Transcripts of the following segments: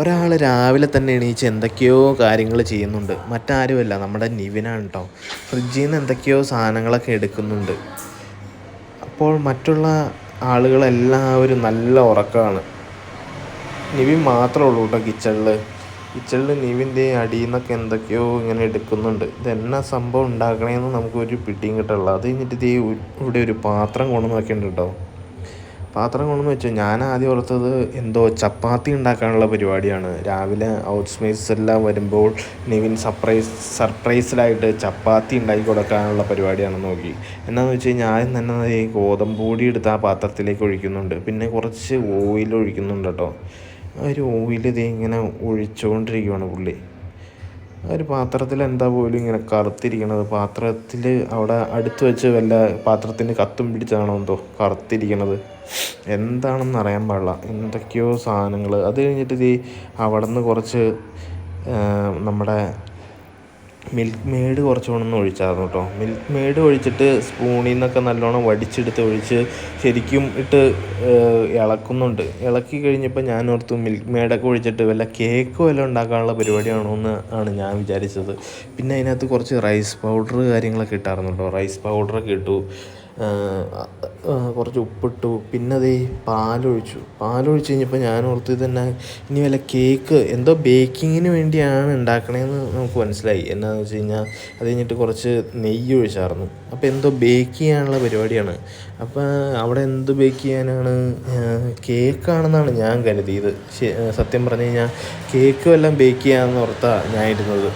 ഒരാൾ രാവിലെ തന്നെ എണീച്ച് എന്തൊക്കെയോ കാര്യങ്ങൾ ചെയ്യുന്നുണ്ട്. മറ്റാരുമല്ല നമ്മുടെ നിവിനാണ് കേട്ടോ ഫ്രിഡ്ജിൽ നിന്ന് എന്തൊക്കെയോ സാധനങ്ങളൊക്കെ എടുക്കുന്നുണ്ട്. അപ്പോൾ മറ്റുള്ള ആളുകളെല്ലാവരും നല്ല ഉറക്കമാണ് നിവിൻ മാത്രമേ ഉള്ളൂ കേട്ടോ കിച്ചണിൽ കിച്ചണിൽ നിവിന്റെ അടിയിൽ നിന്നൊക്കെ എന്തൊക്കെയോ ഇങ്ങനെ എടുക്കുന്നുണ്ട്. ഇതെന്നാ സംഭവം ഉണ്ടാക്കണേന്ന് നമുക്കൊരു പിടിയും കിട്ടുള്ളൂ അത് കഴിഞ്ഞിട്ട് ഇതേ ഇവിടെ ഒരു പാത്രം കൊണ്ടുവന്ന് വെക്കുന്നുണ്ട് കേട്ടോ പാത്രം കൊണ്ടെന്ന് വെച്ചാൽ ഞാൻ ആദ്യം ഓർത്തത് എന്തോ ചപ്പാത്തി ഉണ്ടാക്കാനുള്ള പരിപാടിയാണ്. രാവിലെ മേറ്റ്സ് എല്ലാം വരുമ്പോൾ നിവിൻ സർപ്രൈസ് സർപ്രൈസിലായിട്ട് ചപ്പാത്തി ഉണ്ടാക്കി കൊടുക്കാനുള്ള പരിപാടിയാണെന്ന് നോക്കി. എന്നാന്ന് വെച്ച് കഴിഞ്ഞാൽ ആദ്യം തന്നെ ഈ ഗോതമ്പ് പൊടി എടുത്ത് ആ പാത്രത്തിലേക്ക് ഒഴിക്കുന്നുണ്ട്. പിന്നെ കുറച്ച് ഓയിൽ ഒഴിക്കുന്നുണ്ട് കേട്ടോ ഒരു ഓയിൽ ഇത് ഇങ്ങനെ ഒഴിച്ചുകൊണ്ടിരിക്കുകയാണ് പുള്ളി. ഒരു പാത്രത്തിൽ എന്താ പോലും ഇങ്ങനെ കറുത്തിരിക്കണത്? പാത്രത്തിൽ അവിടെ അടുത്ത് വെച്ച് വല്ല പാത്രത്തിന് കത്തും പിടിച്ചാണോ എന്തോ കറുത്തിരിക്കണത്? എന്താണെന്ന് അറിയാൻ പാടില്ല. എന്തൊക്കെയോ സാധനങ്ങൾ അത് കഴിഞ്ഞിട്ട് ഇത് അവിടെ നിന്ന് കുറച്ച് നമ്മുടെ മിൽക്ക് മെയ്ഡ് കുറച്ച് കൊണ്ടൊന്ന് ഒഴിച്ചായിരുന്നു കേട്ടോ. മിൽക്ക് മെയ്ഡ് ഒഴിച്ചിട്ട് സ്പൂണിൽ നിന്നൊക്കെ നല്ലോണം വടിച്ചെടുത്ത് ഒഴിച്ച് ശരിക്കും ഇട്ട് ഇളക്കുന്നുണ്ട്. ഇളക്കി കഴിഞ്ഞപ്പോൾ ഞാൻ ഓർത്തു മിൽക്ക് മെയ്ഡൊക്കെ ഒഴിച്ചിട്ട് വല്ല കേക്ക് വല്ല ഉണ്ടാക്കാനുള്ള പരിപാടിയാണോ എന്ന് ആണ് ഞാൻ വിചാരിച്ചത്. പിന്നെ അതിനകത്ത് കുറച്ച് റൈസ് പൗഡർ കാര്യങ്ങളൊക്കെ ഇട്ടായിരുന്നു കേട്ടോ. റൈസ് പൗഡറൊക്കെ ഇട്ടു. കുറച്ച് ഉപ്പിട്ടു. പിന്നെ അതേ പാലൊഴിച്ചു. പാലൊഴിച്ച് കഴിഞ്ഞപ്പോൾ ഞാൻ ഓർത്തു തന്നെ ഇനി വല്ല കേക്ക് എന്തോ ബേക്കിങ്ങിന് വേണ്ടിയാണ് ഉണ്ടാക്കണേന്ന് നമുക്ക് മനസ്സിലായി. എന്നാന്ന് വെച്ച് കഴിഞ്ഞാൽ അത് കഴിഞ്ഞിട്ട് കുറച്ച് നെയ്യ് ഒഴിച്ചായിരുന്നു അപ്പോൾ എന്തോ ബേക്ക് ചെയ്യാനുള്ള പരിപാടിയാണ്. അപ്പോൾ അവിടെ എന്ത് ബേക്ക് ചെയ്യാനാണ്? കേക്കാണെന്നാണ് ഞാൻ കരുതിയത്. സത്യം പറഞ്ഞു കഴിഞ്ഞാൽ കേക്ക് വല്ലതും ബേക്ക് ചെയ്യാമെന്ന് ഓർത്താണ് ഞാൻ ഇരുന്നത്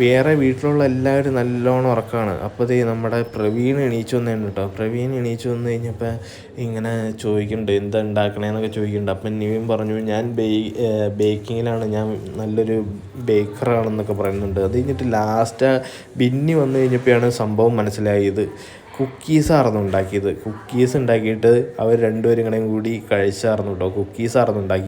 വേറെ വീട്ടിലുള്ള എല്ലാവരും നല്ലോണം ഉറക്കമാണ് അപ്പോൾ ദേ നമ്മുടെ പ്രവീൺ എണീച്ചു വന്നതാണ് കേട്ടോ പ്രവീൺ എണീച്ചു വന്നു കഴിഞ്ഞപ്പോൾ ഇങ്ങനെ ചോദിക്കുന്നുണ്ട് എന്താ ഉണ്ടാക്കണേന്നൊക്കെ ചോദിക്കുന്നുണ്ട്. അപ്പം നിവിൻ പറഞ്ഞു ഞാൻ ബേ ബേക്കിങ്ങിലാണ്. ഞാൻ നല്ലൊരു ബേക്കറാണെന്നൊക്കെ പറയുന്നുണ്ട്. അത് കഴിഞ്ഞിട്ട് ലാസ്റ്റ് ബിന്നി വന്നു കഴിഞ്ഞപ്പോഴാണ് സംഭവം മനസ്സിലായത്. കുക്കീസായിരുന്നു ഉണ്ടാക്കിയത്. കുക്കീസ് ഉണ്ടാക്കിയിട്ട് അവർ രണ്ടുപേരും ഇങ്ങനെയും കൂടി കഴിച്ചായിരുന്നു കേട്ടോ കുക്കീസായിരുന്നു ഉണ്ടാക്കി